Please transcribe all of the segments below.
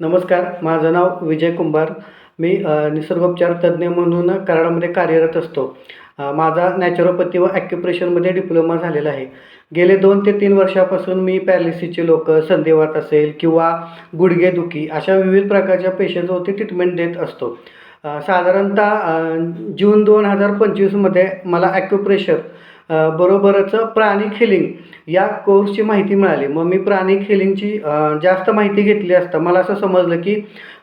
नमस्कार माझं नाव विजय कुंभार. मी निसर्गोपचार तज्ज्ञ म्हणून कराडामध्ये कार्यरत असतो. माझा नॅचरोपॅथी व ॲक्युप्रेशनमध्ये डिप्लोमा झालेला आहे. गेले दोन ते तीन वर्षापासून मी पॅरालिसिसचे लोक संधिवात असेल किंवा गुडघेदुखी अशा विविध प्रकारच्या पेशंटवरती ट्रीटमेंट देत असतो. साधारणतः जून दोन हजार पंचवीसमध्ये मला ॲक्युप्रेशर बरोबरच प्राणिक हिलिंग या कोर्सची माहिती मिळाली. मग मी प्राणिक हिलिंगची जास्त माहिती घेतली असता मला असं समजलं की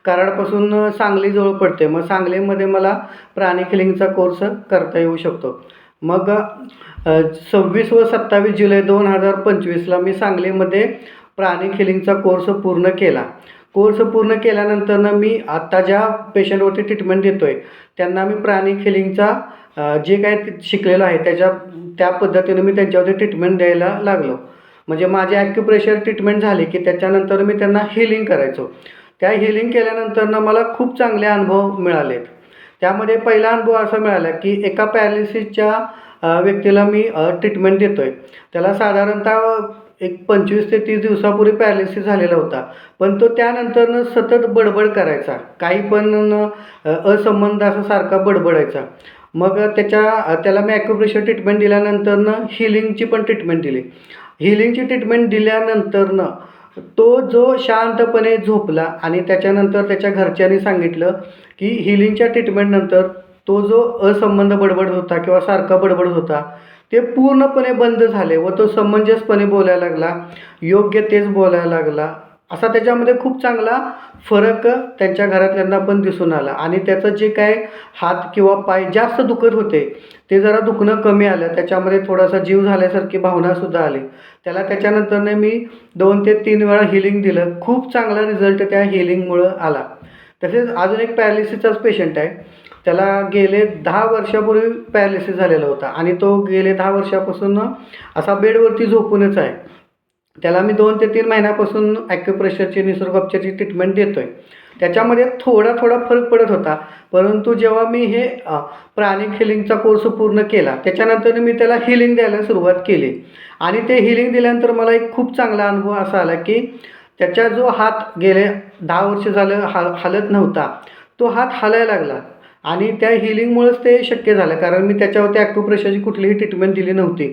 कराडपासून सांगली जवळ पडते मग सांगलीमध्ये मला प्राणिक हिलिंगचा कोर्स करता येऊ शकतो. मग सव्वीस व सत्तावीस जुलै दोन हजार पंचवीसला मी सांगलीमध्ये प्राणिक हिलिंगचा कोर्स पूर्ण केला. कोर्स पूर्ण केल्यानंतरनं मी आत्ता ज्या पेशंटवरती ट्रीटमेंट देतो आहे त्यांना मी प्राणिक हिलिंगचा जे काय शिकलेलं आहे त्याच्या त्या पद्धतीनं मी त्यांच्यावरती ट्रीटमेंट द्यायला लागलो. म्हणजे माझे ॲक्युप्रेशर ट्रीटमेंट झाली की त्याच्यानंतर मी त्यांना हिलिंग करायचो. त्या हिलिंग केल्यानंतरनं मला खूप चांगले अनुभव मिळालेत. त्यामध्ये पहिला अनुभव असा मिळाला की एका पॅरालिसिसच्या व्यक्तीला मी ट्रीटमेंट देतो आहे त्याला साधारणतः एक पंचवीस ते तीस दिवसापूर्वी पॅरालिसिस झालेला होता. पण तो त्यानंतरनं सतत बडबड करायचा. काही पण असंबंध असा सारखा बडबडायचा. मग त्याच्या त्याला मी ॲक्युप्रेशर ट्रीटमेंट दिल्यानंतरनं हिलिंगची पण ट्रीटमेंट दिली. हिलिंगची ट्रीटमेंट दिल्यानंतरनं तो जो शांतपणे झोपला आणि त्याच्यानंतर त्याच्या घरच्यांनी सांगितलं की हिलिंगच्या ट्रीटमेंटनंतर तो जो असंबंध बडबड होता किंवा सारखा बडबड होता ते पूर्णपणे बंद झाले व तो समंजसपणे बोलायला लागला. योग्य तेच बोलायला लागला. असा त्याच्यामध्ये खूप चांगला फरक त्यांच्या घरातल्यांना पण दिसून आला. आणि त्याचं जे काय हात किंवा पाय जास्त दुखत होते ते जरा दुखणं कमी आलं. त्याच्यामध्ये थोडासा जीव झाल्यासारखी भावनासुद्धा आली. त्याला त्याच्यानंतरने मी दोन ते तीन वेळा हिलिंग दिलं. खूप चांगला रिझल्ट त्या हिलिंगमुळं आला. तसेच अजून एक पॅरालिसिसचाच पेशंट आहे. त्याला गेले दहा वर्षापूर्वी पॅरालिसिस झालेला होता. आणि तो गेले दहा वर्षापासून असा बेडवरती झोपूनच आहे. त्याला मी दोन ते तीन महिन्यापासून ॲक्युप्रेशरची निसर्गोपचारची ट्रीटमेंट देतो आहे त्याच्यामध्ये थोडा थोडा फरक पडत होता. परंतु जेव्हा मी हे प्राणिक हिलिंगचा कोर्स पूर्ण केला त्याच्यानंतर मी त्याला हिलिंग द्यायला सुरुवात केली. आणि ते हिलिंग दिल्यानंतर मला एक खूप चांगला अनुभव असा आला की त्याचा जो हात गेले दहा वर्ष झालं हाल हालत नव्हता तो हात हलायला लागला. आणि त्या हिलिंगमुळेच ते शक्य झालं. कारण मी त्याच्यावरती ॲक्युप्रेशरची कुठलीही ट्रीटमेंट दिली नव्हती.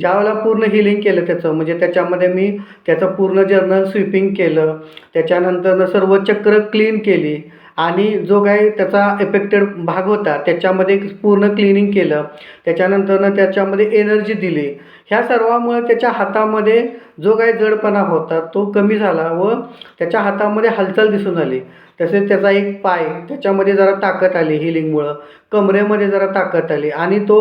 ज्यावेळेला पूर्ण हिलिंग केलं त्याचं म्हणजे त्याच्यामध्ये मी त्याचं पूर्ण जर्नल स्वीपिंग केलं. त्याच्यानंतरनं सर्व चक्र क्लीन केली. आणि जो काही त्याचा इफेक्टेड भाग होता त्याच्यामध्ये पूर्ण क्लिनिंग केलं. त्याच्यानंतरनं त्याच्यामध्ये एनर्जी दिली. ह्या सर्वामुळे त्याच्या हातामध्ये जो काही जडपणा होता तो कमी झाला व त्याच्या हातामध्ये हालचाल दिसून आली. तसेच त्याचा एक पाय त्याच्यामध्ये जरा ताकद आली हिलिंगमुळं कमरेमध्ये जरा ताकद आली. आणि तो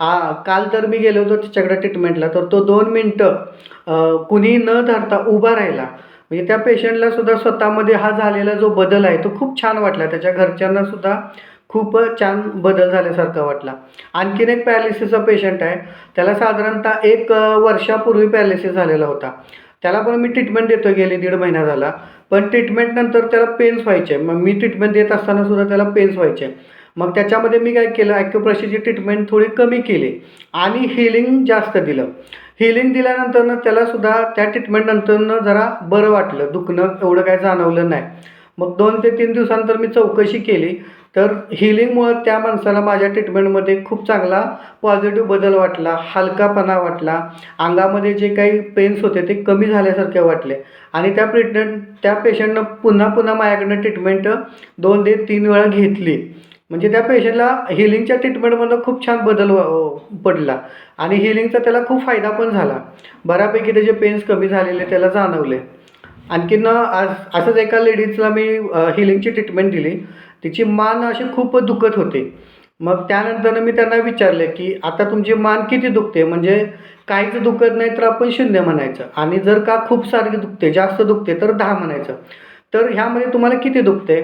आ काल तर मी गेलो होतो त्याच्याकडे ट्रीटमेंटला तर तो दोन मिनटं कुणी न धरता उभा राहिला. म्हणजे त्या पेशंटला सुद्धा स्वतःमध्ये हा झालेला जो बदल आहे तो खूप छान वाटला. त्याच्या घरच्यांना सुद्धा खूप छान बदल झाल्यासारखा वाटला. आणखीन एक पॅरालिसिसचा पेशंट आहे. त्याला साधारणतः एक वर्षापूर्वी पॅरालिसिस झालेला होता. त्याला पण मी ट्रीटमेंट देतो गेली दीड महिना झाला. पण ट्रीटमेंटनंतर त्याला पेन्स व्हायचे. मग मी ट्रीटमेंट देत असताना सुद्धा त्याला पेन्स व्हायचे. मग त्याच्यामध्ये मी काय केलं ॲक्युप्रेशरची ट्रीटमेंट थोडी कमी केली. आणि हिलिंग जास्त दिलं. हिलिंग दिल्यानंतरनं त्यालासुद्धा त्या ट्रीटमेंटनंतरनं जरा बरं वाटलं दुखणं एवढं काय जाणवलं नाही. मग दोन ते तीन दिवसानंतर मी चौकशी केली. तर हिलिंगमुळं त्या माणसाला माझ्या ट्रीटमेंटमध्ये खूप चांगला पॉझिटिव्ह बदल वाटला हलकापणा वाटला. अंगामध्ये जे काही पेन्स होते ते कमी झाल्यासारखे वाटले. आणि त्या ट्रीटमेंट त्या पेशंटनं पुन्हा पुन्हा माझ्याकडनं ट्रीटमेंट दोन ते तीन वेळा घेतली. म्हणजे त्या पेशंटला हिलिंगच्या ट्रीटमेंटमधनं खूप छान बदल व- पडला. आणि हिलिंगचा त्याला खूप फायदा पण झाला. बऱ्यापैकी त्याचे पेन्स कमी झालेले त्याला जाणवले. आणखीन आज असंच एका लेडीजला मी हिलिंगची ट्रीटमेंट दिली. तिची मान अशी खूप दुखत होती. मग त्यानंतर मी त्यांना विचारले की आता तुमची मान किती दुखते? म्हणजे काहीच दुखत नाही तर आपण शून्य म्हणायचं. आणि जर का खूप सारखी दुखते जास्त दुखते तर दहा म्हणायचं. तर ह्यामध्ये तुम्हाला किती दुखते?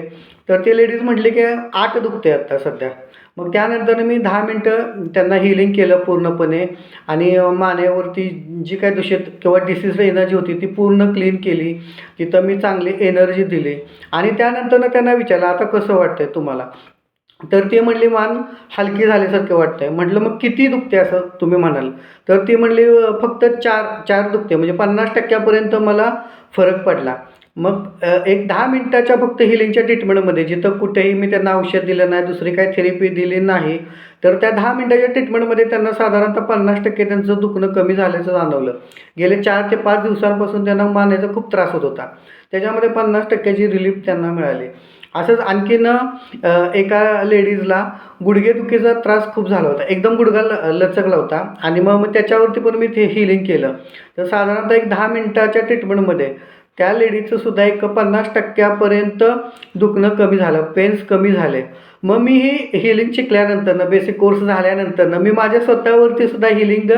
तर ते लेडीज म्हटले की आठ दुखते आत्ता सध्या. मग त्यानंतर मी दहा मिनटं त्यांना हिलिंग केलं पूर्णपणे. आणि मानेवरती जी काय दूषित किंवा डिसीज एनर्जी होती ती पूर्ण क्लीन केली. तिथं मी चांगली एनर्जी दिली. आणि त्यानंतर त्यांना विचारलं आता कसं वाटतं आहे तुम्हाला? तर ते म्हणले मान हलकी झाल्यासारखं आहे म्हटलं मग किती दुखते असं? तुम्ही म्हणाल. तर ती म्हणली फक्त चार चार दुखते म्हणजे पन्नास टक्क्यापर्यंत मला फरक पडला. मग एक दहा मिनटाच्या फक्त हिलिंगच्या ट्रीटमेंटमध्ये जिथं कुठेही मी त्यांना औषध दिलं नाही दुसरी काही थेरपी दिली नाही तर त्या दहा मिनटाच्या ट्रीटमेंटमध्ये त्यांना साधारणतः पन्नास टक्के त्यांचं दुखणं कमी झाल्याचं जाणवलं. गेले चार ते पाच दिवसांपासून त्यांना मानायचा खूप त्रास होत होता. त्याच्यामध्ये पन्नास टक्क्याची रिलीफ त्यांना मिळाली. असंच आणखीन एका लेडीजला गुडघेदुखीचा त्रास खूप झाला होता. एकदम गुडघा ल लचकला होता. आणि मग मग त्याच्यावरती पण मी ते हिलिंग केलं. तर साधारणतः एक दहा मिनटाच्या ट्रीटमेंटमध्ये त्या लेडीचं सुद्धा एक पन्नास टक्क्यापर्यंत दुखणं कमी झालं पेन्स कमी झाले. मग मी ही हिलिंग शिकल्यानंतरनं बेसिक कोर्स झाल्यानंतरनं मी माझ्या स्वतःवरती सुद्धा हिलिंग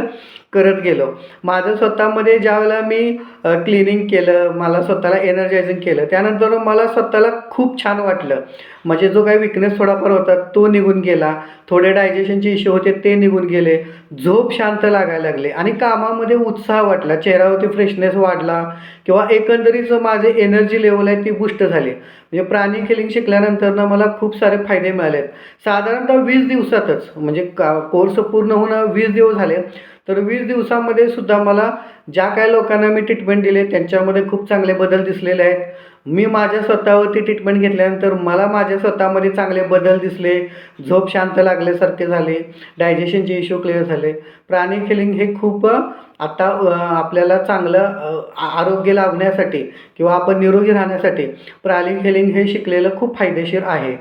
करत गेलो. माझं स्वतःमध्ये ज्यावेळेला मी क्लिनिंग केलं मला स्वतःला एनर्जायझिंग केलं त्यानंतर मला स्वतःला खूप छान वाटलं. म्हणजे जो काही विकनेस थोडाफार होता तो निघून गेला. थोडे डायजेशनचे इश्यू होते ते निघून गेले. झोप शांत लागायला लागले. आणि कामामध्ये उत्साह वाटला. चेहऱ्यावरती फ्रेशनेस वाढला. किंवा एकंदरीत जो माझे एनर्जी लेवल आहे ती बुष्ट झाली. म्हणजे प्राणी किलिंग शिकल्यानंतरनं मला खूप सारे फायदे मिळाले आहेत साधारणतः वीस दिवसातच म्हणजे का कोर्स पूर्ण होणं वीस दिवस झाले. तर वीस दिवसामध्ये सुद्धा मला ज्या काही लोकांना मी ट्रीटमेंट दिले त्यांच्यामध्ये खूप चांगले बदल दिसलेले आहेत. मी माझ्या स्वतःवरती ट्रीटमेंट घेतल्यानंतर मला माझ्या स्वतःमध्ये चांगले बदल दिसले झोप शांत लागल्यासारखे झाले डायजेशनचे इश्यू क्लिअर झाले. प्राणी हिलिंग हे खूप आता आपल्याला चांगलं आरोग्य लाभण्यासाठी किंवा आपण निरोगी राहण्यासाठी प्राणी हिलिंग हे शिकलेलं खूप फायदेशीर आहे.